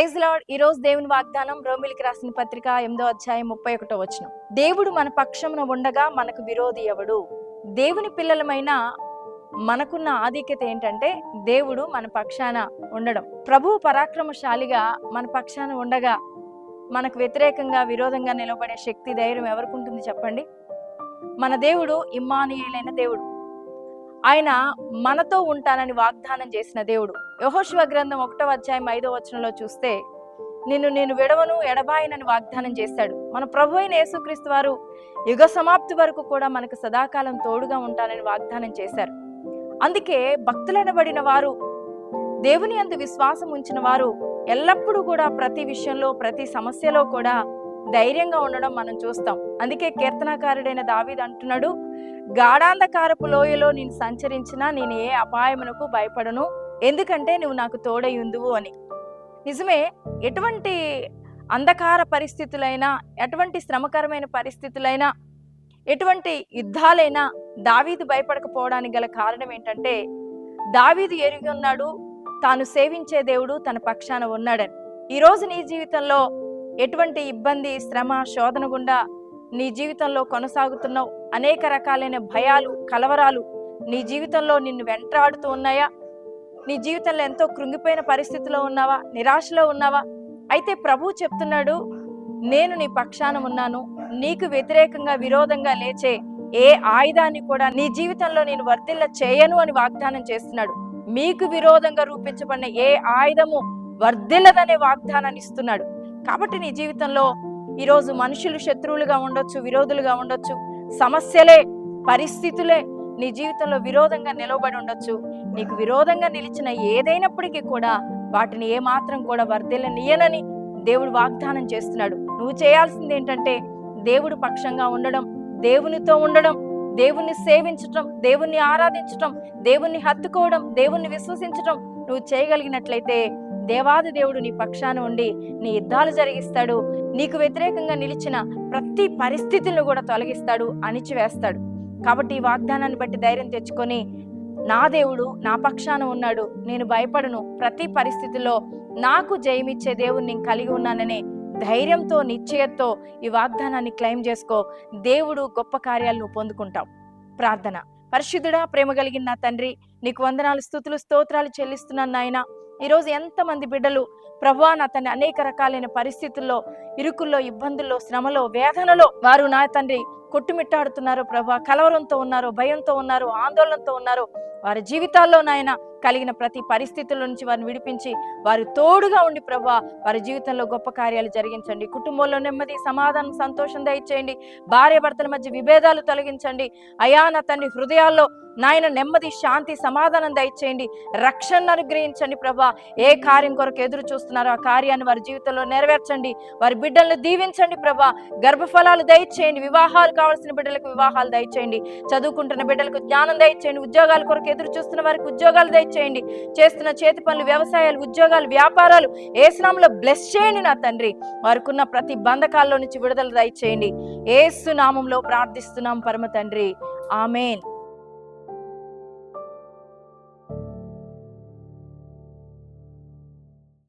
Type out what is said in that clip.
ఈ రోజు దేవుని వాగ్దానం రోమిలికి రాసిన పత్రిక ఎనిమిదో అధ్యాయం ముప్పై ఒకటో వచ్చిన దేవుడు మన పక్షమున ఉండగా మనకు విరోధి ఎవడు? దేవుని పిల్లలమైన మనకున్న ఆధిక్యత ఏంటంటే దేవుడు మన పక్షాన ఉండడం. ప్రభువు పరాక్రమశాలిగా మన పక్షాన ఉండగా మనకు వ్యతిరేకంగా విరోధంగా నిలబడే శక్తి ధైర్యం ఎవరికి ఉంటుంది చెప్పండి? మన దేవుడు ఇమ్మానియులైన దేవుడు. ఆయన మనతో ఉంటానని వాగ్దానం చేసిన దేవుడు. యహోశివ గ్రంథం ఒకటో అధ్యాయం ఐదో వచనంలో చూస్తే నిన్ను నేను విడవను ఎడబాయనని వాగ్దానం చేశాడు. మన ప్రభు అయిన యేసుక్రీస్తు వారు యుగ సమాప్తి వరకు కూడా మనకు సదాకాలం తోడుగా ఉంటానని వాగ్దానం చేశారు. అందుకే భక్తులనబడిన వారు దేవుని అందు విశ్వాసం ఉంచిన వారు ఎల్లప్పుడూ కూడా ప్రతి విషయంలో ప్రతి సమస్యలో కూడా ధైర్యంగా ఉండడం మనం చూస్తాం. అందుకే కీర్తనాకారుడైన దావీద్ అంటున్నాడు గాఢాంధకారపు లోయలో నేను సంచరించినా నేను ఏ అపాయమునకు భయపడను. ఎందుకంటే నువ్వు నాకు తోడై ఉందువు అని. నిజమే ఎటువంటి అంధకార పరిస్థితులైనా ఎటువంటి శ్రమకరమైన పరిస్థితులైనా ఎటువంటి యుద్ధాలైనా దావీదు భయపడకపోవడానికి గల కారణం ఏంటంటే దావీదు ఎరిగి ఉన్నాడు తాను సేవించే దేవుడు తన పక్షాన ఉన్నాడని. ఈరోజు నీ జీవితంలో ఎటువంటి ఇబ్బంది శ్రమ శోధన గుండా నీ జీవితంలో కొనసాగుతున్నావు. అనేక రకాలైన భయాలు కలవరాలు నీ జీవితంలో నిన్ను వెంటాడుతూ ఉన్నాయా? నీ జీవితంలో ఎంతో కృంగిపోయిన పరిస్థితిలో ఉన్నావా? నిరాశలో ఉన్నావా? అయితే ప్రభు చెప్తున్నాడు నేను నీ పక్షాన ఉన్నాను. నీకు వ్యతిరేకంగా విరోధంగా లేచే ఏ ఆయుధాన్ని కూడా నీ జీవితంలో నేను వర్ధిల్ల చేయను అని వాగ్దానం చేస్తున్నాడు. మీకు విరోధంగా రూపించబడిన ఏ ఆయుధము వర్ధిల్లదనే వాగ్దానాన్ని ఇస్తున్నాడు. కాబట్టి నీ జీవితంలో ఈరోజు మనుషులు శత్రువులుగా ఉండొచ్చు విరోధులుగా ఉండొచ్చు సమస్యలే పరిస్థితులే నీ జీవితంలో విరోధంగా నిలవబడి ఉండొచ్చు. నీకు విరోధంగా నిలిచిన ఏదైనప్పటికీ కూడా వాటిని ఏమాత్రం కూడా వర్ధిల్లనీయనని దేవుడు వాగ్దానం చేస్తున్నాడు. నువ్వు చేయాల్సింది ఏంటంటే దేవుడు పక్షంగా ఉండడం దేవునితో ఉండడం దేవుణ్ణి సేవించటం దేవుణ్ణి ఆరాధించటం దేవుణ్ణి హత్తుకోవడం దేవుణ్ణి విశ్వసించటం నువ్వు చేయగలిగినట్లయితే దేవాది దేవుడు నీ పక్షాన ఉండి నీ యుద్ధాలు జరిగిస్తాడు. నీకు వ్యతిరేకంగా నిలిచిన ప్రతి పరిస్థితులను కూడా తొలగిస్తాడు అణిచివేస్తాడు. కాబట్టి ఈ వాగ్దానాన్ని బట్టి ధైర్యం తెచ్చుకొని నా దేవుడు నా పక్షాన ఉన్నాడు నేను భయపడను. ప్రతి పరిస్థితిలో నాకు జయమిచ్చే దేవుణ్ణి నేను కలిగి ఉన్నాననే ధైర్యంతో నిశ్చయతో ఈ వాగ్దానాన్ని క్లెయిమ్ చేసుకో. దేవుడు గొప్ప కార్యాలను పొందుకుంటాం ప్రార్థన. పరిశుద్ధుడా ప్రేమ కలిగిన నా తండ్రి నీకు వందనాలు స్థుతులు స్తోత్రాలు చెల్లిస్తున్నాను నాయన. ఈరోజు ఎంతమంది బిడ్డలు ప్రభా నా తండ్రి అనేక రకాలైన పరిస్థితుల్లో ఇరుకుల్లో ఇబ్బందుల్లో శ్రమలో వేదనలో వారు నా తండ్రి కొట్టుమిట్టాడుతున్నారో ప్రభా కలవరంతో ఉన్నారో భయంతో ఉన్నారు ఆందోళనతో ఉన్నారు వారి జీవితాల్లో నాయన కలిగిన ప్రతి పరిస్థితుల నుంచి వారిని విడిపించి వారి తోడుగా ఉండి ప్రభా వారి జీవితంలో గొప్ప కార్యాలు జరిగించండి. కుటుంబంలో నెమ్మది సమాధానం సంతోషం దయచేయండి. భార్య భర్తల మధ్య విభేదాలు తొలగించండి. అయా నా తండ్రి హృదయాల్లో నాయన నెమ్మది శాంతి సమాధానం దయచేయండి. రక్షణ అనుగ్రహించండి ప్రభా. ఏ కార్యం కొరకు ఎదురు చూస్తున్నారో ఆ కార్యాన్ని వారి జీవితంలో నెరవేర్చండి. వారి బిడ్డలను దీవించండి ప్రభా. గర్భఫలాలు దయచేయండి వివాహాలు కావాల్సిన బిడ్డలకు వివాహాలు దయచేయండి. చదువుకుంటున్న బిడ్డలకు జ్ఞానం దయచేయండి. ఉద్యోగాల కొరకు ఎదురు చూస్తున్న వారికి ఉద్యోగాలు దయచేయండి. చేస్తున్న చేతి పనులు వ్యవసాయాలు ఉద్యోగాలు వ్యాపారాలు ఏ స్నామంలో బ్లెస్ చేయండి నా తండ్రి. వారికి ఉన్న ప్రతి బంధకాల్లో నుంచి విడుదల దయచేయండి. ఏసు నామంలో ప్రార్థిస్తున్నాం పరమ తండ్రి. ఆమెన్.